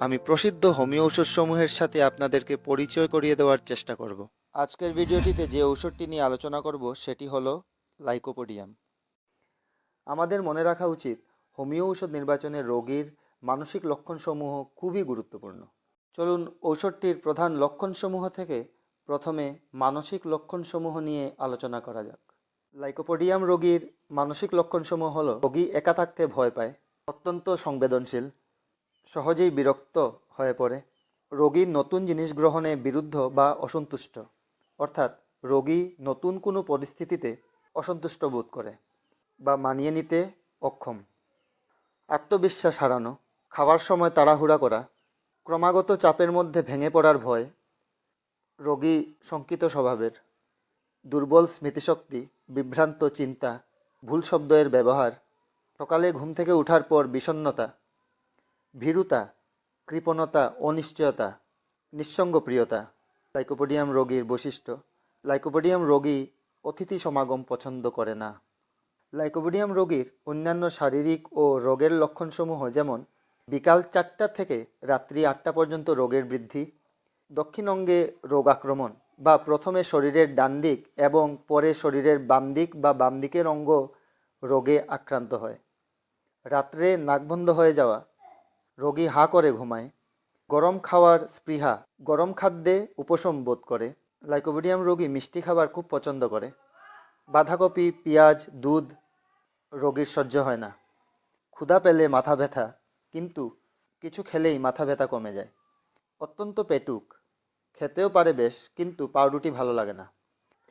আমি প্রসিদ্ধ হোমিও ঔষধসমূহের সাথে আপনাদেরকে পরিচয় করিয়ে দেওয়ার চেষ্টা করব। আজকের ভিডিওটিতে যে ঔষধটি নিয়ে আলোচনা করব, সেটি হলো লাইকোপোডিয়াম। আমাদের মনে রাখা উচিত, হোমিও ঔষধ নির্বাচনে রোগীর মানসিক লক্ষণসমূহ খুবই গুরুত্বপূর্ণ। চলুন, ঔষধটির প্রধান লক্ষণসমূহ থেকে প্রথমে মানসিক লক্ষণসমূহ নিয়ে আলোচনা করা যাক। লাইকোপোডিয়াম রোগীর মানসিক লক্ষণসমূহ হলো, রোগী একা থাকতে ভয় পায়, অত্যন্ত সংবেদনশীল সহজেই বিরক্ত হয়ে পড়ে। রোগী নতুন জিনিস গ্রহণে বিরুদ্ধ বা অসন্তুষ্ট। অর্থাৎ রোগী নতুন কোনো পরিস্থিতিতে অসন্তুষ্ট বোধ করে বা মানিয়ে নিতে অক্ষম। আত্মবিশ্বাস হারানো, খাওয়ার সময় তাড়াহুড়া করা, ক্রমাগত চাপের মধ্যে ভেঙে পড়ার ভয়, রোগী শঙ্কিত স্বভাবের, দুর্বল স্মৃতিশক্তি, বিভ্রান্ত চিন্তা, ভুল শব্দের ব্যবহার, সকালে ঘুম থেকে ওঠার পর বিষণ্ণতা ভীরুতা, কৃপণতা, অনিশ্চয়তা, নিঃসঙ্গপ্রিয়তা, লাইকোপোডিয়াম রোগীর বৈশিষ্ট্য, লাইকোপোডিয়াম রোগী অতিথি সমাগম পছন্দ করে না। লাইকোপোডিয়াম রোগীর অন্যান্য শারীরিক ও রোগের লক্ষণসমূহ যেমন, বিকাল চারটা থেকে রাত্রি আটটা পর্যন্ত রোগের বৃদ্ধি, দক্ষিণ অঙ্গে রোগ আক্রমণ বা প্রথমে শরীরের ডান দিক এবং পরে শরীরের বাম দিক বা বাম দিকের অঙ্গ রোগে আক্রান্ত হয়। রাত্রে নাক বন্ধ হয়ে যাওয়া রোগী হাঁ করে ঘুমায়। গরম খাওয়ার স্পৃহা, গরম খাদ্যে উপশম বোধ করে। লাইকোপিডিয়াম রোগী মিষ্টি খাবার খুব পছন্দ করে। বাঁধাকপি, পেঁয়াজ, দুধ রোগীর সহ্য হয় না। ক্ষুধা পেলে মাথা ব্যথা, কিন্তু কিছু খেলেই মাথা ব্যথা কমে যায়। অত্যন্ত পেটুক, খেতেও পারে বেশ, কিন্তু পাউরুটি ভালো লাগে না।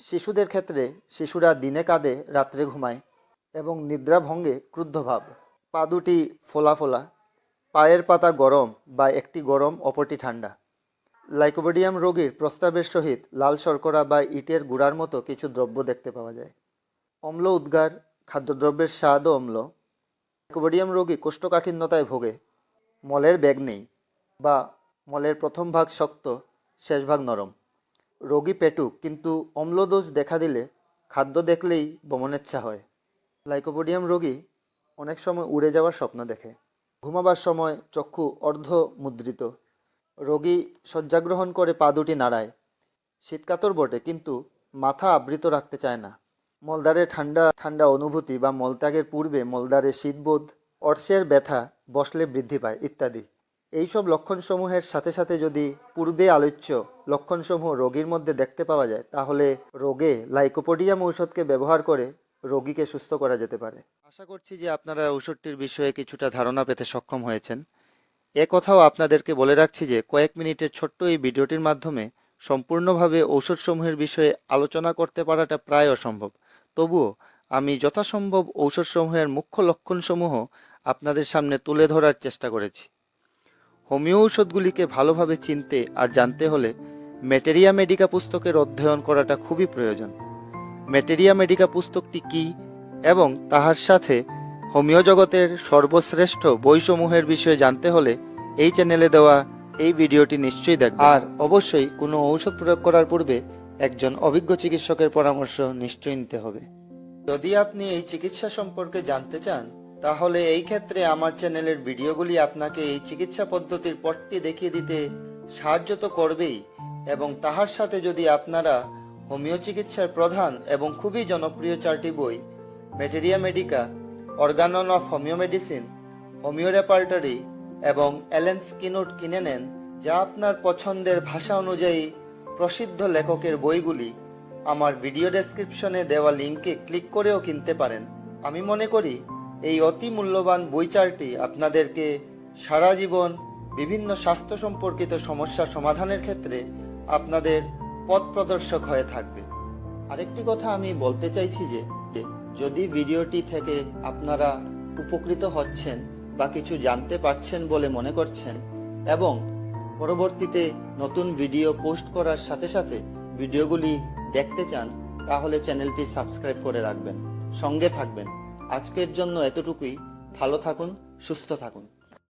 শিশুদের ক্ষেত্রে শিশুরা দিনে কাঁদে, রাত্রে ঘুমায় এবং নিদ্রাভঙ্গে ক্রুদ্ধ ভাব। পা দুটি ফোলা ফোলা পায়ের পাতা গরম বা একটি গরম, অপরটি ঠান্ডা। লাইকোপোডিয়াম রোগীর প্রস্তাবের সহিত লাল শর্করা বা ইটের গুঁড়ার মতো কিছু দ্রব্য দেখতে পাওয়া যায়। অম্ল উদ্গার, খাদ্যদ্রব্যের স্বাদও অম্ল। লাইকোপোডিয়াম রোগী কোষ্ঠকাঠিন্যতায় ভোগে। মলের ব্যাগ নেই বা মলের প্রথম ভাগ শক্ত, শেষ ভাগ নরম। রোগী পেটুক, কিন্তু অম্লদোষ দেখা দিলে খাদ্য দেখলেই বমনেচ্ছা হয়। লাইকোপোডিয়াম রোগী অনেক সময় উড়ে যাওয়ার স্বপ্ন দেখে। ঘুমাবার সময় চক্ষু অর্ধ মুদ্রিত রোগী শয্যাগ্রহণ করে পা দুটি নাড়ায়। শীতকাতর বটে, কিন্তু মাথা আবৃত রাখতে চায় না। মলদারে ঠান্ডা ঠান্ডা অনুভূতি বা মলত্যাগের পূর্বে মলদারে শীতবোধ, অর্শের ব্যথা বসলে বৃদ্ধি পায়, ইত্যাদি। এইসব লক্ষণসমূহের সাথে সাথে যদি পূর্বে আলোচ্য লক্ষণসমূহ রোগীর মধ্যে দেখতে পাওয়া যায়, তাহলে রোগে লাইকোপোডিয়াম ঔষধকে ব্যবহার করে রোগীকে সুস্থ করা যেতে পারে। আশা করছি যে আপনারা ঔষধটির বিষয়ে কিছুটা ধারণা পেতে সক্ষম হয়েছেন। এ কথাও আপনাদেরকে বলে রাখছি যে কয়েক মিনিটের ছোট্ট এই ভিডিওটির মাধ্যমে সম্পূর্ণভাবে ঔষধসমূহের বিষয়ে আলোচনা করতে পারাটা প্রায় অসম্ভব। তবুও আমি যথাসম্ভব ঔষধসমূহের মুখ্য লক্ষণসমূহ আপনাদের সামনে তুলে ধরার চেষ্টা করেছি। হোমিও ঔষধগুলিকে ভালোভাবে চিনতে আর জানতে হলে মেটেরিয়া মেডিকা পুস্তকের অধ্যয়ন করাটা খুবই প্রয়োজন। ম্যাটেরিয়া মেডিকা পুস্তকটি কি এবং তাহার সাথে হোমিও জগতের সর্বশ্রেষ্ঠ বইসমূহের বিষয়ে জানতে হলে এই চ্যানেলে দেওয়া এই ভিডিওটি নিশ্চয়ই দেখ আর অবশ্যই কোনো ঔষধ প্রয়োগ করার পূর্বে একজন অভিজ্ঞ চিকিৎসকের পরামর্শ নিশ্চয়ই নিতে হবে। যদি আপনি এই চিকিৎসা সম্পর্কে জানতে চান, তাহলে এই ক্ষেত্রে আমার চ্যানেলের ভিডিওগুলি আপনাকে এই চিকিৎসা পদ্ধতির পথটি দেখিয়ে দিতে সাহায্য তো করবেই এবং তাহার সাথে যদি আপনারা হোমিও চিকিৎসার প্রধান এবং খুবই জনপ্রিয় চারটি বই materia medica organon of homeo medicine homeo repertory এবং অ্যালেন স্কিনোট কিনে নেন যা আপনার পছন্দের ভাষা অনুযায়ী প্রসিদ্ধ লেখকের বইগুলি। আমার ভিডিও ডেসক্রিপশনে দেওয়া লিঙ্কে ক্লিক করেও কিনতে পারেন। আমি মনে করি এই অতি মূল্যবান বই চারটি আপনাদেরকে সারা জীবন বিভিন্ন স্বাস্থ্য সম্পর্কিত সমস্যা সমাধানের ক্ষেত্রে আপনাদের পথ প্রদর্শক হয়ে থাকবে। আরেকটি কথা আমি বলতে চাইছি যে, যদি ভিডিওটি থেকে আপনারা উপকৃত হচ্ছেন বা কিছু জানতে পারছেন বলে মনে করছেন এবং পরবর্তীতে নতুন ভিডিও পোস্ট করার সাথে সাথে ভিডিওগুলি দেখতে চান, তাহলে চ্যানেলটি সাবস্ক্রাইব করে রাখবেন। সঙ্গে থাকবেন। আজকের জন্য এতটুকুই। ভালো থাকুন, সুস্থ থাকুন।